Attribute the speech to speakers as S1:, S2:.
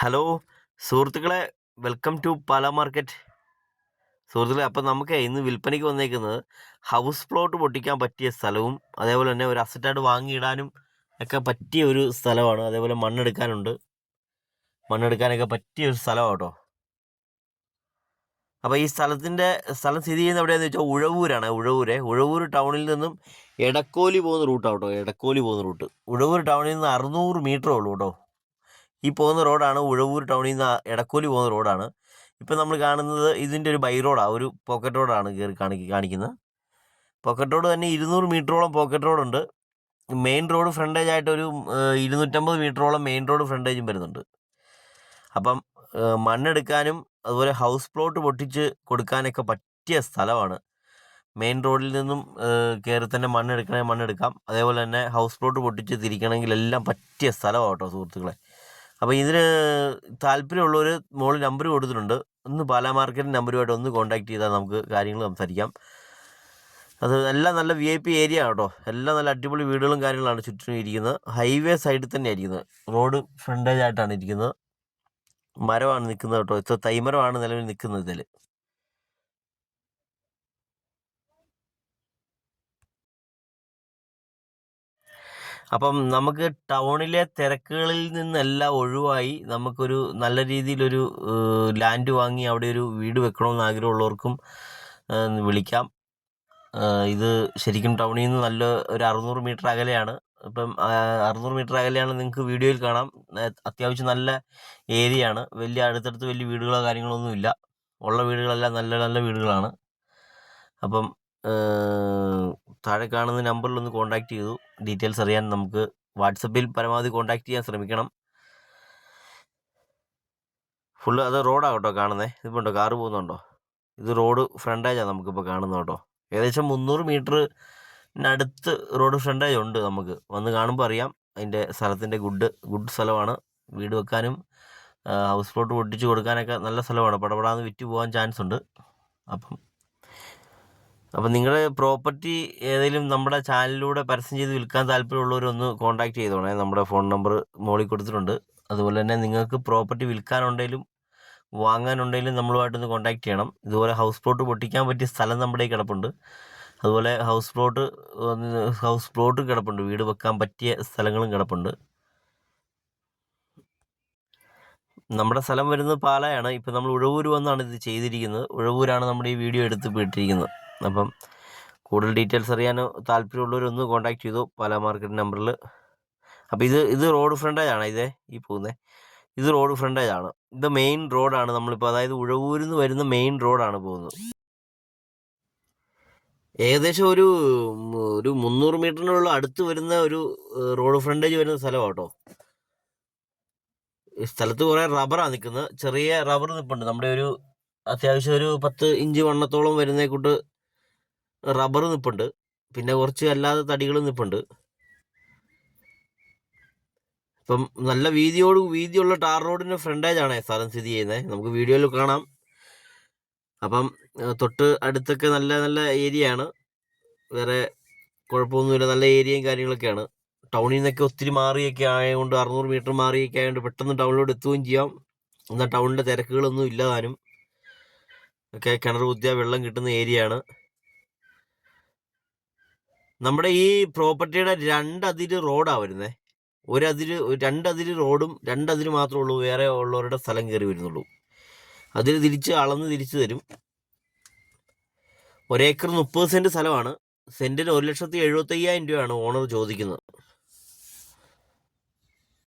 S1: Hello സുഹൃത്തുക്കളെ welcome to Pala market. സുഹൃത്തുക്കളെ അപ്പം നമുക്ക് ഇന്ന് വിൽപ്പനയ്ക്ക് വന്നേക്കുന്നത് ഹൗസ് പ്ലോട്ട് പൊട്ടിക്കാൻ പറ്റിയ സ്ഥലവും അതേപോലെ തന്നെ ഒരു അസറ്റായിട്ട് വാങ്ങിയിടാനും ഒക്കെ പറ്റിയ ഒരു സ്ഥലമാണ്. അതേപോലെ മണ്ണെടുക്കാനുണ്ട്. മണ്ണെടുക്കാനൊക്കെ പറ്റിയ ഒരു സ്ഥലമാണ് കേട്ടോ. അപ്പോൾ ഈ സ്ഥലത്തിന്റെ സ്ഥലം സ്ഥിതി ചെയ്യുന്നത് എവിടെയാണെന്ന് വെച്ചാൽ ഉഴവൂരാണ്. ഉഴവൂര്. ഉഴവൂർ ടൗണിൽ നിന്നും എടക്കോലി പോകുന്ന റൂട്ടാണ് കേട്ടോ. എടക്കോലി പോകുന്ന റൂട്ട്. ഉഴവൂർ ടൗണിൽ നിന്ന് അറുന്നൂറ് മീറ്ററേ ഉള്ളൂ കേട്ടോ. ഈ പോകുന്ന റോഡാണ് ഉഴവൂർ ടൗണിൽ നിന്ന് എടക്കോലി പോകുന്ന റോഡാണ്. ഇപ്പം നമ്മൾ കാണുന്നത് ഇതിന്റെ ഒരു ബൈ റോഡാണ് ഒരു പോക്കറ്റ് റോഡാണ് കയറി കാണിക്ക കാണിക്കുന്നത്. പോക്കറ്റ് റോഡ് തന്നെ ഇരുന്നൂറ് മീറ്ററോളം പോക്കറ്റ് റോഡുണ്ട് മെയിൻ റോഡ് ഫ്രണ്ടേജ് ആയിട്ട് ഒരു ഇരുന്നൂറ്റമ്പത് മീറ്ററോളം മെയിൻ റോഡ് ഫ്രണ്ടേജും വരുന്നുണ്ട്. അപ്പം മണ്ണെടുക്കാനും അതുപോലെ ഹൗസ് പ്ലോട്ട് പൊട്ടിച്ച് കൊടുക്കാനൊക്കെ പറ്റിയ സ്ഥലമാണ്. മെയിൻ റോഡിൽ നിന്നും കയറി തന്നെ മണ്ണെടുക്കണമെങ്കിൽ മണ്ണെടുക്കാം. അതേപോലെ തന്നെ ഹൗസ് പ്ലോട്ട് പൊട്ടിച്ച് തിരിക്കണമെങ്കിൽ എല്ലാം പറ്റിയ സ്ഥലമാണ് കേട്ടോ സുഹൃത്തുക്കളെ. അപ്പോൾ ഇതിന് താല്പര്യമുള്ളവർ മുകളിൽ നമ്പർ കൊടുത്തിട്ടുണ്ട്. ഒന്ന് പാലാ മാർക്കറ്റ് നമ്പറുമായിട്ട് ഒന്ന് കോൺടാക്ട് ചെയ്താൽ നമുക്ക് കാര്യങ്ങൾ സംസാരിക്കാം. അത് എല്ലാം നല്ല വി ഐ പി ഏരിയ കേട്ടോ. എല്ലാം നല്ല അടിപൊളി വീടുകളും കാര്യങ്ങളാണ് ചുറ്റിനും ഇരിക്കുന്നത്. ഹൈവേ സൈഡിൽ തന്നെ ഇരിക്കുന്നത്. റോഡ് ഫ്രണ്ടേജ് ആയിട്ടാണ് ഇരിക്കുന്നത്. മരമാണ് നിൽക്കുന്നത് കേട്ടോ. ഇത്ര തൈമരമാണ് നിലവിൽ നിൽക്കുന്നത് ഇതിൽ അപ്പം നമുക്ക് ടൗണിലെ തിരക്കുകളിൽ നിന്നെല്ലാം ഒഴിവായി നമുക്കൊരു നല്ല രീതിയിലൊരു ലാൻഡ് വാങ്ങി അവിടെ ഒരു വീട് വെക്കണമെന്ന് ആഗ്രഹമുള്ളവർക്കും വിളിക്കാം. ഇത് ശരിക്കും ടൗണിൽ നിന്ന് നല്ല ഒരു അറുന്നൂറ് മീറ്റർ അകലെയാണ്. ഇപ്പം അറുന്നൂറ് മീറ്റർ അകലെയാണ് നിങ്ങൾക്ക് വീഡിയോയിൽ കാണാം. അത്യാവശ്യം നല്ല ഏരിയ ആണ് വലിയ അടുത്തടുത്ത് വലിയ വീടുകളോ കാര്യങ്ങളോ ഒന്നും ഇല്ല. ഉള്ള വീടുകളെല്ലാം നല്ല നല്ല വീടുകളാണ്. അപ്പം താഴെ കാണുന്ന നമ്പറിൽ ഒന്ന് കോൺടാക്ട് ചെയ്തു. ഡീറ്റെയിൽസ് അറിയാൻ നമുക്ക് വാട്സപ്പിൽ പരമാവധി കോൺടാക്ട് ചെയ്യാൻ ശ്രമിക്കണം. ഫുള്ള് അത് റോഡാണ് കേട്ടോ കാണുന്നത് ഇതിപ്പോൾ ഉണ്ടോ? കാറ് പോകുന്നുണ്ടോ? ഇത് റോഡ് ഫ്രണ്ടേജാണ് നമുക്കിപ്പോൾ കാണുന്നത് കേട്ടോ. ഏകദേശം മുന്നൂറ് മീറ്ററിനടുത്ത് റോഡ് ഫ്രണ്ടേജ് ഉണ്ട് നമുക്ക്. വന്ന് കാണുമ്പോൾ അറിയാം. അതിന്റെ സ്ഥലത്തിന്റെ ഗുഡ് ഗുഡ് സ്ഥലമാണ്. വീട് വെക്കാനും ഹൗസ് പ്ലോട്ട് പൊട്ടിച്ച് കൊടുക്കാനൊക്കെ നല്ല സ്ഥലമാണ്. പടപടാന്ന് വിറ്റ് പോകാൻ ചാൻസ് ഉണ്ട്. അപ്പം അപ്പം നിങ്ങളുടെ പ്രോപ്പർട്ടി ഏതെങ്കിലും നമ്മുടെ ചാനലിലൂടെ പരസ്യം ചെയ്ത് വിൽക്കാൻ താല്പര്യമുള്ളവരൊന്ന് കോൺടാക്ട് ചെയ്തോണേ. നമ്മുടെ ഫോൺ നമ്പർ മുകളിൽ കൊടുത്തിട്ടുണ്ട്. അതുപോലെ തന്നെ നിങ്ങൾക്ക് പ്രോപ്പർട്ടി വിൽക്കാനുണ്ടെങ്കിലും വാങ്ങാനുണ്ടെങ്കിലും നമ്മളുമായിട്ടൊന്ന് കോൺടാക്ട് ചെയ്യണം. ഇതുപോലെ ഹൗസ് പ്ലോട്ട് പൊട്ടിക്കാൻ പറ്റിയ സ്ഥലം നമ്മുടെ കിടപ്പുണ്ട്. അതുപോലെ ഹൗസ് പ്ലോട്ട് ഹൗസ് പ്ലോട്ട് കിടപ്പുണ്ട്. വീട് വെക്കാൻ പറ്റിയ സ്ഥലങ്ങളും കിടപ്പുണ്ട്. നമ്മുടെ സ്ഥലം വരുന്നത് പാലായാണ്. ഇപ്പം നമ്മൾ ഉഴവൂർ വന്നാണ് ഇത് ചെയ്തിരിക്കുന്നത്. ഉഴവൂരാണ് നമ്മുടെ ഈ വീഡിയോ എടുത്ത് ഇട്ടിരിക്കുന്നത്. അപ്പം കൂടുതൽ ഡീറ്റെയിൽസ് അറിയാനോ താല്പര്യമുള്ളവരൊന്ന് കോൺടാക്ട് ചെയ്തു പല മാർക്കറ്റ് നമ്പറിൽ. അപ്പോൾ ഇത് ഇത് റോഡ് ഫ്രണ്ടേജ് ആണ് ഇതേ ഈ പോകുന്നത് ഇത് റോഡ് ഫ്രണ്ടേജ് ആണ് ഇത് മെയിൻ റോഡാണ് നമ്മളിപ്പോൾ അതായത് ഉഴവൂരിൽ നിന്ന് വരുന്ന മെയിൻ റോഡാണ് പോകുന്നത്. ഏകദേശം ഒരു ഒരു മുന്നൂറ് മീറ്ററിനുള്ള അടുത്ത് വരുന്ന ഒരു റോഡ് ഫ്രണ്ടേജ് വരുന്ന സ്ഥലമാണ് കേട്ടോ സ്ഥലത്ത് കുറേ റബ്ബറാണ് നിൽക്കുന്നത്. ചെറിയ റബ്ബർ നിൽപ്പുണ്ട് നമ്മുടെ ഒരു അത്യാവശ്യം ഒരു പത്ത് ഇഞ്ച് വണ്ണത്തോളം വരുന്ന റബ്ബർ നിപ്പുണ്ട്. പിന്നെ കുറച്ച് അല്ലാതെ തടികൾ നിപ്പുണ്ട്. ഇപ്പം നല്ല വീതിയോട് വീതിയുള്ള ടാർ റോഡിന്റെ ഫ്രണ്ടേജ് ആണ് സ്ഥലം സ്ഥിതി ചെയ്യുന്നത്. നമുക്ക് വീഡിയോയിൽ കാണാം. അപ്പം തൊട്ട് അടുത്തൊക്കെ നല്ല നല്ല ഏരിയ ആണ് വേറെ കുഴപ്പമൊന്നുമില്ല. നല്ല ഏരിയയും കാര്യങ്ങളൊക്കെയാണ്. ടൗണിൽ നിന്നൊക്കെ ഒത്തിരി മാറിയൊക്കെ ആയതുകൊണ്ട് അറുന്നൂറ് മീറ്റർ മാറിയൊക്കെ ആയതുകൊണ്ട് പെട്ടെന്ന് ടൗണിലോട്ട് എത്തുകയും ചെയ്യാം. എന്നാൽ ടൗണിന്റെ തിരക്കുകളൊന്നും ഇല്ലാതാനും ഒക്കെ കിണർ കുത്തിയാൽ വെള്ളം കിട്ടുന്ന ഏരിയയാണ്. നമ്മുടെ ഈ പ്രോപ്പർട്ടിയുടെ രണ്ടതിര് റോഡാണ് വരുന്നത് ഒരതിര് രണ്ടതിര് റോഡും രണ്ടതിര് മാത്രമേ ഉള്ളൂ. വേറെ ഉള്ളവരുടെ സ്ഥലം കയറി വരുന്നുള്ളൂ. അതിൽ തിരിച്ച് അളന്ന് തിരിച്ചു തരും. ഒരേക്കർ മുപ്പത് സെന്റ് സ്ഥലമാണ്. സെന്റിന് ഒരു ലക്ഷത്തി എഴുപത്തയ്യായിരം രൂപയാണ് ഓണർ ചോദിക്കുന്നത്.